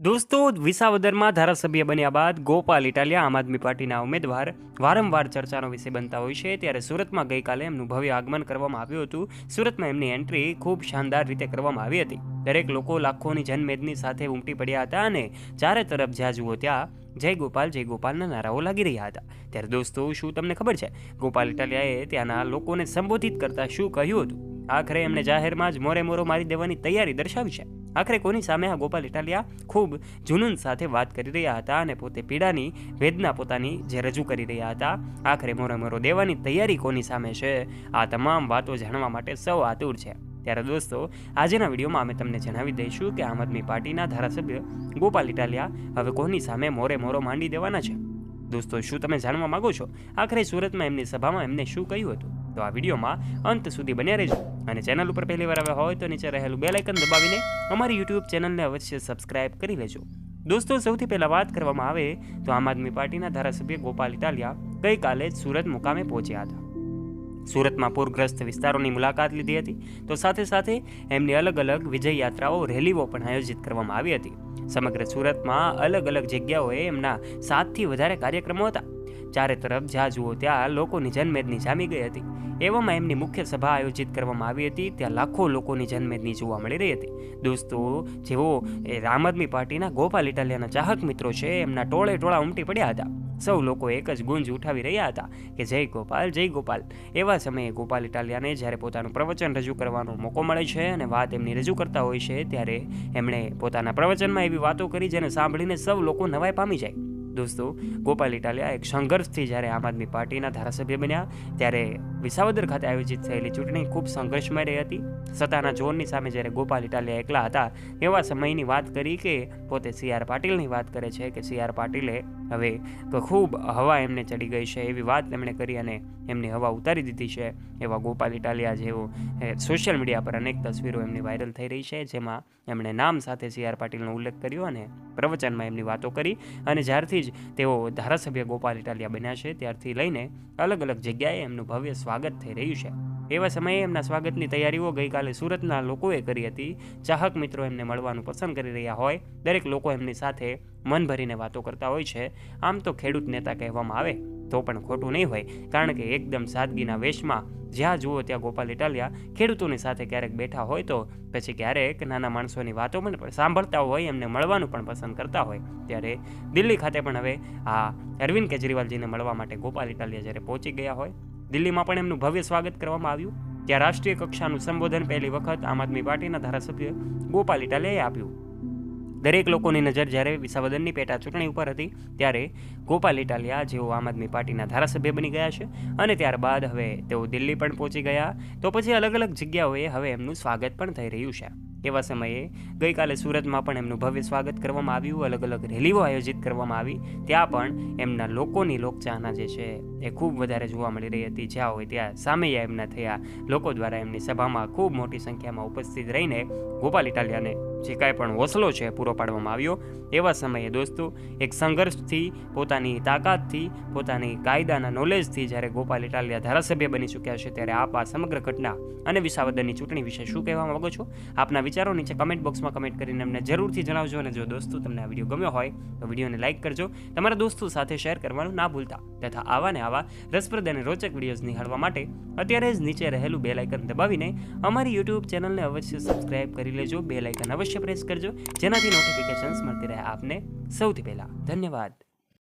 દોસ્તો, વિસાવદરમાં ધારાસભ્ય બન્યા બાદ ગોપાલ ઇટાલિયા આમ આદમી પાર્ટીના ઉમેદવાર વારંવાર ચર્ચાનો વિષય બનતા હોય છે. ત્યારે સુરતમાં ગઈકાલે એમનું ભવ્ય આગમન કરવામાં આવ્યું હતું. સુરતમાં એમની એન્ટ્રી ખૂબ શાનદાર રીતે કરવામાં આવી હતી. દરેક લોકો લાખોની જનમેદની સાથે ઉમટી પડ્યા હતા અને ચારે તરફ જ્યાં જુઓ ત્યાં જય ગોપાલ, જય ગોપાલના નારાઓ લાગી રહ્યા હતા. ત્યારે દોસ્તો, શું તમને ખબર છે? ગોપાલ ઇટાલિયાએ ત્યાંના લોકોને સંબોધિત કરતા શું કહ્યું હતું? આખરે એમણે જાહેરમાં જ મોરે મોરો મારી દેવાની તૈયારી દર્શાવી છે. આખરે કોની સામે આ ગોપાલ ઇટાલિયા ખૂબ જુનૂન સાથે વાત કરી રહ્યા હતા અને પોતે પીડાની વેદના પોતાની જે રજૂ કરી રહ્યા હતા, આખરે મોરે મોરો દેવાની તૈયારી કોની સામે છે, આ તમામ વાતો જાણવા માટે સૌ આતુર છે. ત્યારે દોસ્તો, આજના વિડીયોમાં અમે તમને જણાવી દઈશું કે આમ આદમી પાર્ટીના ધારાસભ્ય ગોપાલ ઇટાલિયા હવે કોની સામે મોરે મોરો માંડી દેવાના છે. દોસ્તો, શું તમે જાણવા માંગો છો? આખરે સુરતમાં એમની સભામાં એમને શું કહ્યું હતું? તો આ વિડીયોમાં અંત સુધી બન્યા રહેજો. અને ચેનલ ઉપર પહેલી વાર આવ્યા હોય તો નીચે રહેલું બેલ આઇકન દબાવીને અમારી યુટ્યુબ ચેનલને અવશ્ય સબસ્ક્રાઇબ કરી લેજો. દોસ્તો, સૌથી પહેલાં વાત કરવામાં આવે તો આમ આદમી પાર્ટીના ધારાસભ્ય ગોપાલ ઇટાલિયા ગઈકાલે જ સુરત મુકામે પહોંચ્યા હતા. સુરતમાં પૂરગ્રસ્ત વિસ્તારોની મુલાકાત લીધી હતી. તો સાથે સાથે એમની અલગ અલગ વિજય યાત્રાઓ રેલીઓ પણ આયોજિત કરવામાં આવી હતી. સમગ્ર સુરતમાં અલગ અલગ જગ્યાઓએ એમના સાતથી વધારે કાર્યક્રમો હતા. ચારે તરફ જ્યાં જુઓ ત્યાં લોકોની જનમેદની જામી ગઈ હતી. એવામાં એમની મુખ્ય સભા આયોજિત કરવામાં આવી હતી. ત્યાં લાખો લોકોની જનમેદની જોવા મળી રહી હતી. દોસ્તો, જેઓ એ આમ આદમી પાર્ટીના ગોપાલ ઇટાલિયાના ચાહક મિત્રો છે, એમના ટોળે ટોળા ઉમટી પડ્યા હતા. સૌ લોકો એક જ ગુંજ ઉઠાવી રહ્યા હતા કે, જય ગોપાલ જય ગોપાલ. એવા સમયે ગોપાલ ઇટાલિયાને જ્યારે પોતાનું પ્રવચન રજૂ કરવાનો મોકો મળે છે અને વાત એમની રજૂ કરતા હોય છે, ત્યારે એમણે પોતાના પ્રવચનમાં એવી વાતો કરી જેને સાંભળીને સૌ લોકો નવાઈ પામી જાય. દોસ્તો, ગોપાલ ઇટાલિયા એક સંઘર્ષથી જ્યારે આમ આદમી પાર્ટીના ધારાસભ્ય બન્યા, ત્યારે વિસાવદર ખાતે આયોજિત થયેલી ચૂંટણી ખૂબ સંઘર્ષમય રહી હતી. સત્તાના જોરની સામે જ્યારે ગોપાલ ઇટાલિયા એકલા હતા, એવા સમયની વાત કરી કે પોતે સી આર પાટીલની વાત કરે છે કે સી આર પાટીલે હવે ખૂબ હવા એમને ચડી ગઈ છે, એવી વાત એમણે કરી અને એમની હવા ઉતારી દીધી છે. એવા ગોપાલ ઇટાલિયા જેવો સોશિયલ મીડિયા પર અનેક તસવીરો એમની વાયરલ થઈ રહી છે, જેમાં એમણે નામ સાથે સી આર પાટીલનો ઉલ્લેખ કર્યો અને પ્રવચનમાં એમની વાતો કરી અને જ્યારથી જ તેઓ ધારાસભ્ય ગોપાલ ઇટાલિયા બન્યા છે, ત્યારથી લઈને અલગ અલગ જગ્યાએ એમનું ભવ્ય સ્વાગત થઈ રહ્યું છે. એવા સમયે એમના સ્વાગતની તૈયારીઓ ગઈકાલે સુરતના લોકોએ કરી હતી. ચાહક મિત્રો એમને મળવાનું પસંદ કરી રહ્યા હોય. દરેક લોકો એમની સાથે મન ભરીને વાતો કરતા હોય છે. આમ તો ખેડૂત નેતા કહેવામાં આવે, તો પણ ખોટું નહીં હોય. કારણ કે એકદમ સાદગીના વેશમાં, જ્યાં જુઓ ત્યાં ગોપાલ ઇટાલિયા ખેડૂતોની સાથે ક્યારેક બેઠા હોય તો પછી ક્યારેક નાના માણસોની વાતો પણ સાંભળતા હોય, એમને મળવાનું પણ પસંદ કરતા હોય. ત્યારે દિલ્હી ખાતે પણ હવે આ અરવિંદ કેજરીવાલજીને મળવા માટે ગોપાલ ઇટાલિયા જ્યારે પહોંચી ગયા હોય દિલ્હીમાં પણ એમનું ભવ્ય સ્વાગત કરવામાં આવ્યું ત્યાં રાષ્ટ્રીય કક્ષાનું સંબોધન પહેલી વખત આમ આદમી પાર્ટીના ધારાસભ્ય ગોપાલ ઇટાલિયાએ આપ્યું. દરેક લોકોની નજર જ્યારે વિસાવદનની પેટા ચૂંટણી ઉપર હતી, ત્યારે ગોપાલ ઇટાલિયા જેઓ આમ આદમી પાર્ટીના ધારાસભ્ય બની ગયા છે અને ત્યારબાદ હવે તેઓ દિલ્હી પણ પહોંચી ગયા. તો પછી અલગ અલગ જગ્યાઓએ હવે એમનું સ્વાગત પણ થઈ રહ્યું છે. એવા સમયે ગઈકાલે સુરતમાં પણ એમનું ભવ્ય સ્વાગત કરવામાં આવ્યું. અલગ અલગ રેલીઓ આયોજિત કરવામાં આવી. ત્યાં પણ એમના લોકોની લોકચાહના જે છે એ ખૂબ વધારે જોવા મળી રહી હતી. જ્યાં હોય ત્યાં સામૈયા એમના થયા લોકો દ્વારા એમની સભામાં ખૂબ મોટી સંખ્યામાં ઉપસ્થિત રહીને ગોપાલ ઇટાલિયાને જે કાંઈ પણ હોસલો છે પૂરો પાડવામાં આવ્યો, એવા સમયે દોસ્તો, એક સંઘર્ષથી, પોતાની તાકાતથી, પોતાની કાયદાના નોલેજથી જ્યારે ગોપાલ ઇટાલિયા ધારાસભ્ય બની ચૂક્યા છે ત્યારે આપ આ સમગ્ર ઘટના અને વિસાવદનની ચૂંટણી વિશે શું કહેવા માગો છો? આપના વિચારો નીચે કમેન્ટ બોક્સમાં કમેન્ટ કરીને અમને જરૂરથી જણાવજો અને જો દોસ્તો તમને આ વીડિયો ગમ્યો હોય તો વિડીયોને લાઇક કરજો. તમારા દોસ્તો સાથે શેર કરવાનું ના ભૂલતા. તથા આવા ને આવા રસપ્રદ અને રોચક વિડીયોઝ નિહાળવા માટે અત્યારે જ નીચે રહેલું બેલ આઇકન દબાવીને અમારી યુટ્યુબ ચેનલને અવશ્ય સબસ્ક્રાઇબ કરી લેજો. બેલ આઇકન અવશ્ય પ્રેસ કરજો, જેનાથી નોટિફિકેશન્સ મળતી રહે આપને સૌથી પહેલાં. ધન્યવાદ.